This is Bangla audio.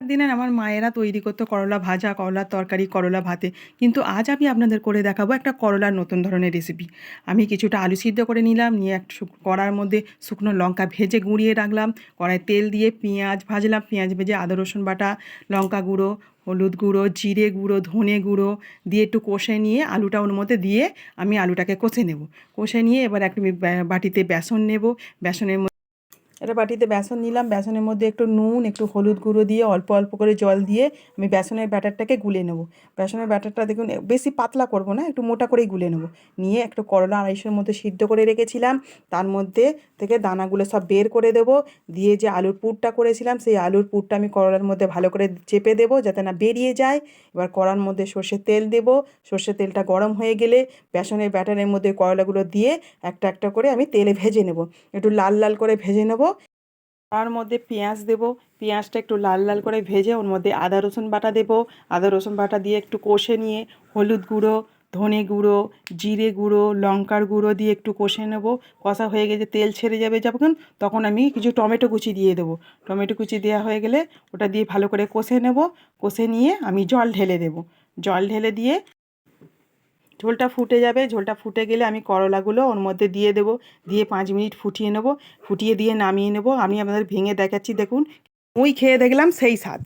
দিনের আমার মায়েরা তৈরি করতো করলা ভাজা, করলার তরকারি, করলা ভাতে। কিন্তু আজ আমি আপনাদের করে দেখাবো একটা করলার নতুন ধরনের রেসিপি আমি কিছুটা আলু সিদ্ধ করে নিলাম, নিয়ে এক কড়ার মধ্যে শুকনো লঙ্কা ভেজে গুঁড়িয়ে রাখলাম। কড়াই তেল দিয়ে পেঁয়াজ ভাজলাম। পেঁয়াজ ভেজে আদা, রসুন বাটা, লঙ্কা গুঁড়ো, হলুদ গুঁড়ো, জিরে গুঁড়ো, ধনে গুঁড়ো দিয়ে একটু কষে নিয়ে আলুটা ওর মধ্যে দিয়ে আমি আলুটাকে কষে নেব। কষে নিয়ে এবার একটা বাটিতে বেসন নেব। বেসনের এটা বাটিতে বেসন নিলাম, বেসনের মধ্যে একটু নুন, একটু হলুদ গুঁড়ো দিয়ে অল্প অল্প করে জল দিয়ে আমি বেসনের ব্যাটারটাকে গুলে নেব। বেসনের ব্যাটারটা দেখুন, বেশি পাতলা করব না, একটু মোটা করেই গুলে নেব। নিয়ে একটু করলা আড়াইশোর মধ্যে সিদ্ধ করে রেখেছিলাম। তার মধ্যে থেকে দানাগুলো সব বের করে দেব। দিয়ে যে আলুর পুরটা করেছিলাম, সেই আলুর পুরটা আমি করলার মধ্যে ভালো করে চেপে দেবো যাতে না বেরিয়ে যায়। এবার কড়ার মধ্যে সর্ষের তেল দেব। সর্ষের তেলটা গরম হয়ে গেলে বেসনের ব্যাটারের মধ্যে করলাগুলো দিয়ে একটা একটা করে আমি তেলে ভেজে নেব। একটু লাল লাল করে ভেজে নেব। তার মধ্যে পেঁয়াজ দেবো। পেঁয়াজটা একটু লাল লাল করে ভেজে ওর মধ্যে আদা, রসুন বাটা দেবো। আদা, রসুন বাটা দিয়ে একটু কষে নিয়ে হলুদ গুঁড়ো, ধনে গুঁড়ো, জিরে গুঁড়ো, লঙ্কার গুঁড়ো দিয়ে একটু কষে নেব। কষা হয়ে গেছে, তেল ছেড়ে যাবে যখন, তখন আমি কিছু টমেটো কুচি দিয়ে দেবো। টমেটো কুচি দেওয়া হয়ে গেলে ওটা দিয়ে ভালো করে কষে নেব। কষে নিয়ে আমি জল ঢেলে দেবো। জল ঢেলে দিয়ে ঝোলটা ফুটে যাবে, ঝোলটা ফুটে গেলে আমি করলাগুলো ওর মধ্যে দিয়ে দেব, দিয়ে পাঁচ মিনিট ফুটিয়ে নেব, ফুটিয়ে দিয়ে নামিয়ে নেব। আমি আপনাদের ভেঙে দেখাচ্ছি, দেখুন। মুই খেয়ে দেখলাম সেই স্বাদ।